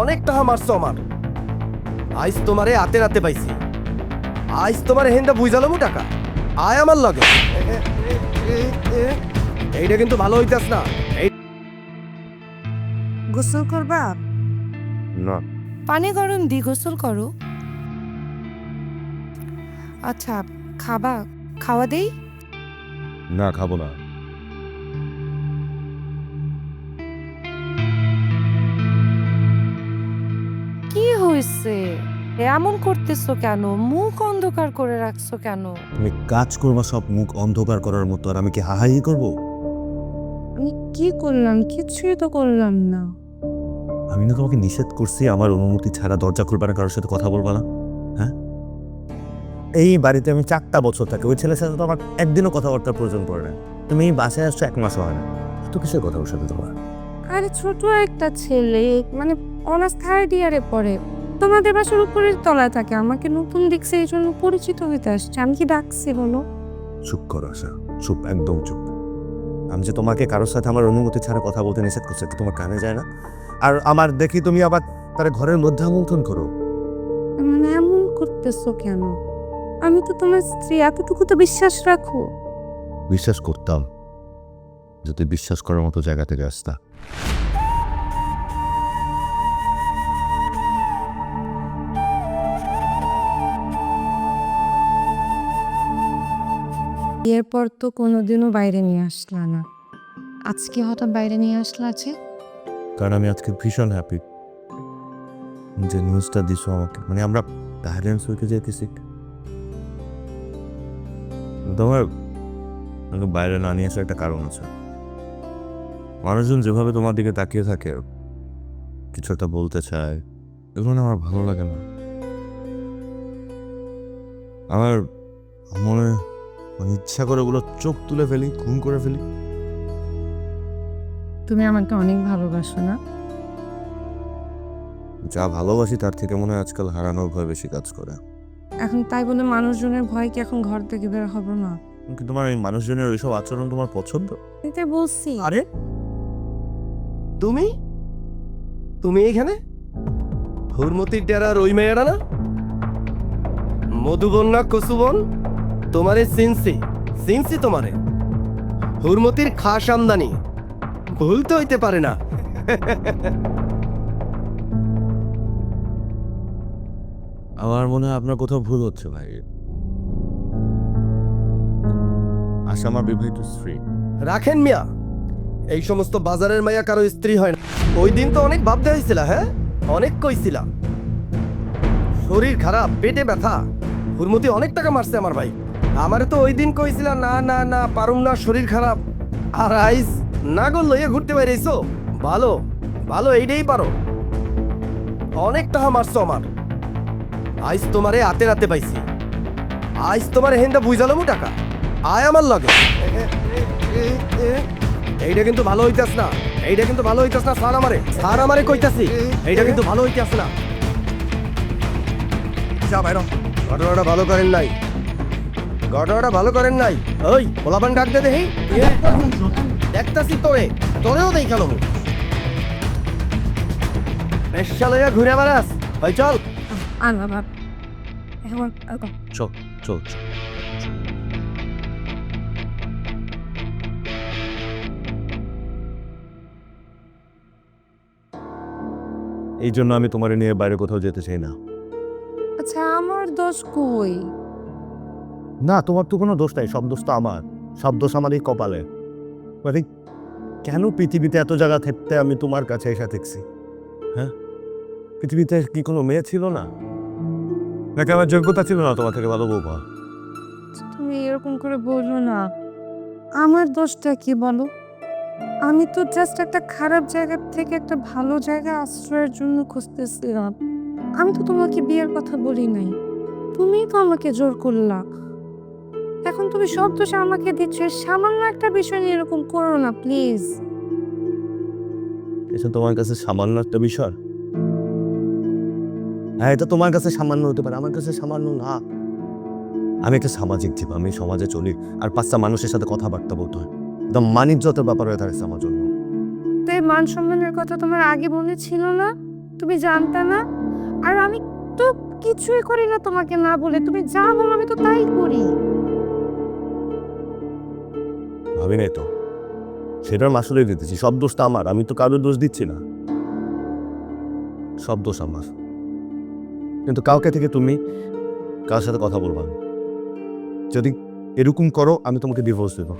অনেক টাকা মারছো আমার। আইস তোমারে হাতে রাতে পাইছি। আইস তোমার হেন্দা বুঝালাম টাকা। আয় আমার লগে। এইটা কিন্তু ভালো হইতাস না। এই গোসল করবা? না। পানি গরম দি গোসল করো। আচ্ছা খাবা? খাওয়া দেই? না খাব না। হয়েছে এমন করতেছো কেন? মুখ অন্ধকার করে রাখছো কেন? তুমি কাজ করবা সব মুখ অন্ধকার করার মতো আর আমি কি হাহাই করব? আমি কি করলাম? কিছুই তো করলাম না। আমি না তোমাকে নিষেধ করছি আমার অনুমতি ছাড়া দরজা খুলবা না কারোর সাথে কথা বলবা না। হ্যাঁ? এই বাড়িতে আমি চারটা বছর থাকি ওই ছেলের সাথে তো আমার একদিনও কথাবার্তার প্রয়োজন পড়ে না। তুমি এই বাসায় আসছো এক মাস হয় না। এত কিসের কথা ওর সাথে তোমার? আরে ছোট একটা ছেলে মানে অনার্স থার্ড ইয়ারে পড়ে। তোমাদের বাসার উপরের তলায় থাকে আমাকে নতুন দেখছে এই জন্য পরিচিত হইতে আসছে। আমি কি ডাকছি বলো? চুপ করো আশা। চুপ একদম চুপ। আমি যে তোমাকে কারোর সাথে আমার অনুমতি ছাড়া কথা বলতে নিষেধ করছি তোমার কানে যায় না? আর আমার দেখি তুমি আবার তার ঘরের মধ্যে আমন্ত্রণ করো। মানে এমন করতেছো কেন? আমি তো তোমার স্ত্রী এতটুকু তো বিশ্বাস রাখো। বিশ্বাস করতাম যদি বিশ্বাস করার মতো জায়গা থেকে আসতা। বিয়ের পর তো কোনোদিনও বাইরে নিয়ে আসলা না। আজকে হঠাৎ বাইরে নিয়ে আসলা আছে কারণ আমি আজকে ভীষণ হ্যাপি যে নিউজটা দিছো আমাকে। মানে আমরা প্যারেন্টস হইতে যেতেছি তোমার আমাকে বাইরে না নিয়ে আসার একটা কারণ আছে। মানুষজন যেভাবে তোমার দিকে তাকিয়ে থাকে, কিছু একটা বলতে চায়, এগুলো আমার ভালো লাগে না। আমার মনে মানে ইচ্ছা করে ওগুলো চোখ তুলে ফেলি ঘুম করে ফেলি। তুমি আমাকে অনেক ভালোবাসো না? যা ভালোবাসি তার থেকে মনে হয় আজকাল হারানোর ভয় বেশি কাজ করে। এখন তাই বলে মানুষজনের ভয় কি এখন ঘর থেকে বের হবে না? কিন্তু তোমার এই মানুষজনের ওইসব আচরণ তোমার পছন্দ? এটা বলছি। আরে? তুমি? তুমি এইখানে হুরমতির ডেরার ওই মেয়েরা না? মধুবন না কসুবন তোমারে সিনসি সিনসি তোমারে। হুরমতির খাস আমদানি ভুল তো হইতে পারে না। আমার মনে হয় আপনার কোথাও ভুল হচ্ছে ভাই। আশা আমার বিবাহিত স্ত্রী। রাখেন মিয়া এই সমস্ত বাজারের মাইয়া কারও স্ত্রী হয় না। ওই দিন তো অনেক ভাবতে হয়েছিল হ্যাঁ? অনেক কইছিলা। শরীর খারাপ পেটে ব্যথা হুরমতি অনেক টাকা মারছে আমার ভাই। আমারে তো ওই দিন কইছিলা না না না পারুম না শরীর খারাপ। আর আইস না গো লইয়া ঘুরতে বাইরেছো ভালো ভালো এইটাই পারো। অনেক টাকা মারছো আমার। আইস তোমারে হাতে রাতে পাইছি। আইস তোমার হেন্দা বুঝালামু টাকা। আয় আমার লগে। এইটা কিন্তু ভালো হইতাস না। এইটা কিন্তু ভালো হইতাস না স্যার আমারে। স্যার আমারে কইতাছি এইটা কিন্তু ভালো হইতাস না। যা বাইর ঘটনাটা ভালো করেন নাই। ঘটনাটা ভালো করেন নাই। ওই পোলাপান ডাক দে দেখি। দেখতাছি তোরে তোরেও দেই কেন বেশ্যা লইয়া ঘুরে বেড়াস। ওই চল। আর বাবা চল চল চল। এই জন্য আমি তোমার নিয়ে বাইরে কোথাও যেতে চাই না। আচ্ছা আমার দোষ কই? না, তোমার তো কোনো দোষ নাই, সব দোষ তো আমার। সব দোষ আমার এই কপালে। মানে কেন পৃথিবীতে এত জায়গা থাকতে আমি তোমার কাছে এসে দেখছি? হ্যাঁ? পৃথিবীতে কি কোনো মেয়ে ছিল না? নাকি আমার যোগ্যতা ছিল না তোমার থেকে ভালো পাওয়া? তুমি এরকম করে বলো না। আমার দোষটা কি বলো? আমি তো জাস্ট একটা খারাপ জায়গা থেকে একটা ভালো জায়গা আশ্রয়ের জন্য খুঁজতেছিলাম। আমি তো তোমাকে বিয়ের কথা বলি নাই। তুমি তো আমাকে জোর করলা। এখন তুমি সব দোষ আমাকে দিচ্ছ সামান্য একটা বিষয় নিয়ে এরকম করো না প্লিজ এটা তোমার কাছে সামান্য একটা বিষয়? হ্যাঁ এটা তোমার কাছে সামান্য হতে পারে আমার কাছে সামান্য না। আমি একটা সামাজিক জীব আমি সমাজে চলি আর পাঁচটা মানুষের সাথে কথাবার্তা বলতে হয়। একদম মানিজ্যতের ব্যাপার হয়ে দাঁড়িয়েছে আমার জন্য। তো এই মান সম্মানের কথা তোমার আগে মনে ছিল না? তুমি জানতা না? আর আমি তো কিছুই করি না তোমাকে না বলে তুমি যা বলো আমি তো তাই করি। ভাবি নাই তো সেটার মাসুলে দিতেছি। সব দোষটা আমার। আমি তো কারোর দোষ দিচ্ছি না। সব দোষ আমার। কিন্তু কাউকে থেকে তুমি কার সাথে কথা বলবা। যদি এরকম করো, আমি তোমাকে ডিভোর্স দেবো।